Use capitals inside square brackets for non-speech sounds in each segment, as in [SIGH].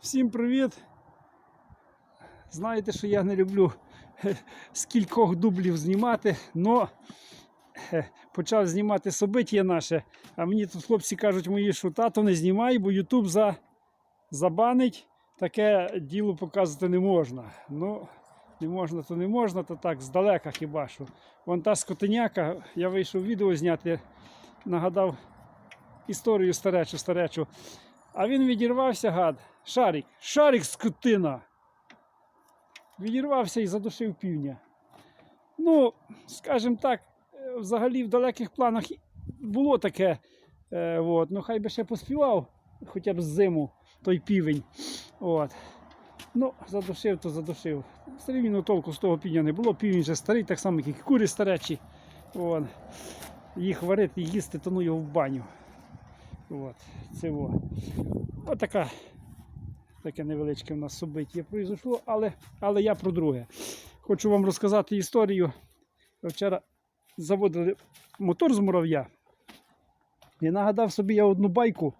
Всім привіт! Знаєте, що я не люблю е, з кількох дублів знімати, но е, почав знімати собиття наше, а мені тут хлопці кажуть мої, що тато не знімай, бо Ютуб за, забанить, таке діло показувати не можна. Ну, не можна, то не можна, то так, здалека хіба що. Вон та скотиняка, я вийшов відео зняти, нагадав історію старечу, старечу. А він відірвався, гад. Шарик, шарик скотина. Відірвався і задушив півня. Ну, скажімо так, е, взагалі в далеких планах було таке. Е, от, ну хай би ще поспівав, хоча б зиму той півень. От. Ну, задушив, то задушив. Все толку з того півня не було. Півень вже старий, так само, як і кури старечі. От. Їх варити, їсти, тону його в баню. От, це во. Отака, таке невеличке в нас собиття произошло, але, але я про друге. Хочу вам розказати історію. Вчора заводили мотор з мурав'я. І нагадав собі я одну байку.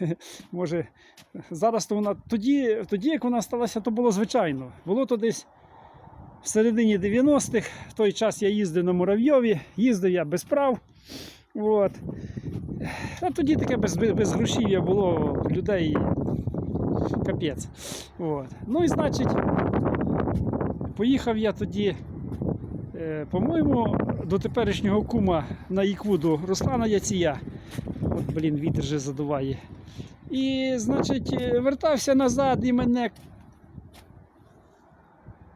[LAUGHS] Може, зараз то вона тоді, тоді, як вона сталася, то було звичайно. Було то десь в середині 90-х. В той час я їздив на муравйові, їздив я без прав. От. А тоді таке без, без, грошів'я було людей капець. От. Ну і значить, поїхав я тоді, е, по-моєму, до теперішнього кума на ікву до Руслана Яція. От, блін, вітер же задуває. І, значить, е, вертався назад і мене.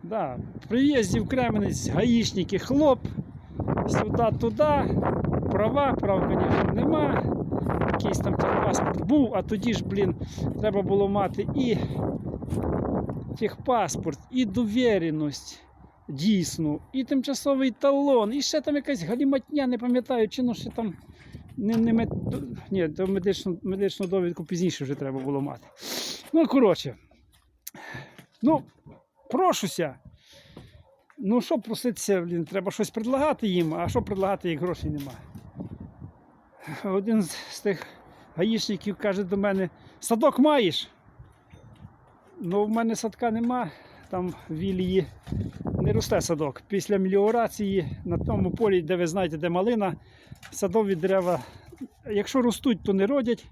Да, приїздів Кременець, гаїшники, хлоп, сюди-туди, права, прав, звісно, нема. Якийсь там техпаспорт був, а тоді ж, блін, треба було мати і техпаспорт, і довіреність дійсну, і тимчасовий талон, і ще там якась галіматня, не пам'ятаю, чи ну ще там. Не, не мед... Ні, то медичну, медичну довідку пізніше вже треба було мати. Ну, коротше. Ну, прошуся. Ну, що проситися, блін, треба щось предлагати їм, а що предлагати, як грошей немає. Один з тих гаїшників каже до мене: садок маєш? Ну, в мене садка нема, там в Вілії не росте садок. Після меліорації на тому полі, де ви знаєте, де малина, садові дерева, якщо ростуть, то не родять,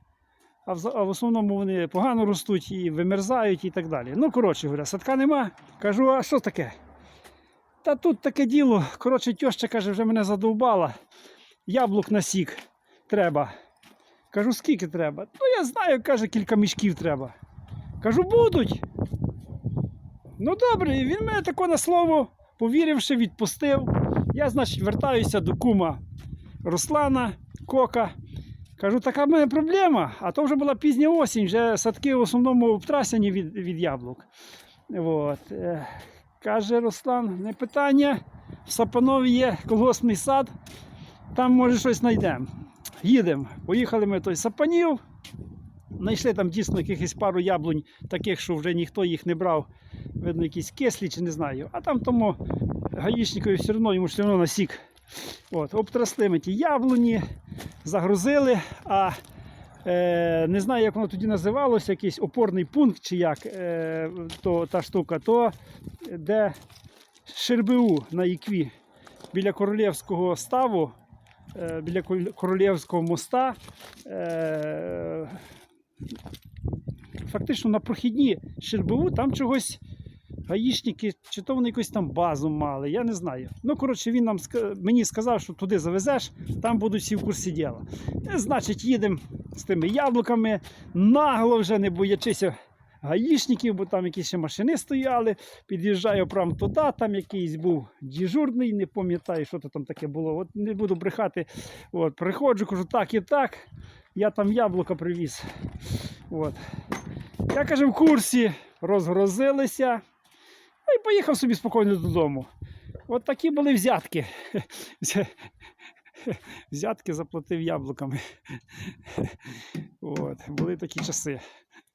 а в, а в основному вони погано ростуть і вимерзають і так далі. Ну, коротше говоря, садка нема. Кажу, а що таке? Та тут таке діло. Коротше, тьоща каже, вже мене задовбала. Яблук на сік треба. Кажу, скільки треба? Ну, я знаю, каже, кілька мішків треба. Кажу, будуть. Ну добре, і він мене тако на слово, повіривши, відпустив. Я, значить, вертаюся до кума Руслана Кока. Кажу, така в мене проблема. А то вже була пізня осінь, вже садки в основному обтрасяні від, від яблук. От. Е, Каже Руслан, не питання. В Сапанові є колгоспний сад, там може щось знайдемо. Їдемо. Поїхали ми той Сапанів. Знайшли там дійсно якихось пару яблунь, таких, що вже ніхто їх не брав. Видно, якісь кислі чи не знаю. А там тому гаїшникові все одно йому все одно насік. От, обтрасли ми ті яблуні, загрузили, а е, не знаю, як воно тоді називалося, якийсь опорний пункт чи як е, то, та штука, то де Шербу на Ікві біля королівського ставу, біля королівського моста. Е, фактично на прохідні Шербу там чогось гаїшники, чи то вони якусь там базу мали, я не знаю. Ну, коротше, він нам мені сказав, що туди завезеш, там будуть всі в курсі діла. Е, Значить, їдемо з тими яблуками, нагло вже не боячися гаїшників, бо там якісь ще машини стояли. Під'їжджаю прямо туди, там якийсь був дежурний, не пам'ятаю, що то там таке було. От не буду брехати. От, приходжу, кажу, так і так. Я там яблука привіз. От. Я каже, в курсі, розгрозилися. Ну і поїхав собі спокійно додому. От такі були взятки. Взятки заплатив яблуками. От, були такі часи.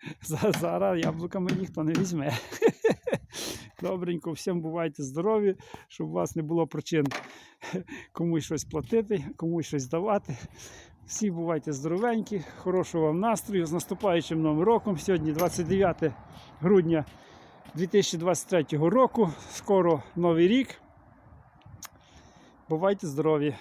[LAUGHS] Зараз яблуками ніхто не візьме. [LAUGHS] Добренько, всім бувайте здорові, щоб у вас не було причин [LAUGHS] комусь щось платити, комусь щось давати. Всі бувайте здоровенькі, хорошого вам настрою. З наступаючим новим роком. Сьогодні 29 грудня 2023 року. Скоро новий рік. Бувайте здорові!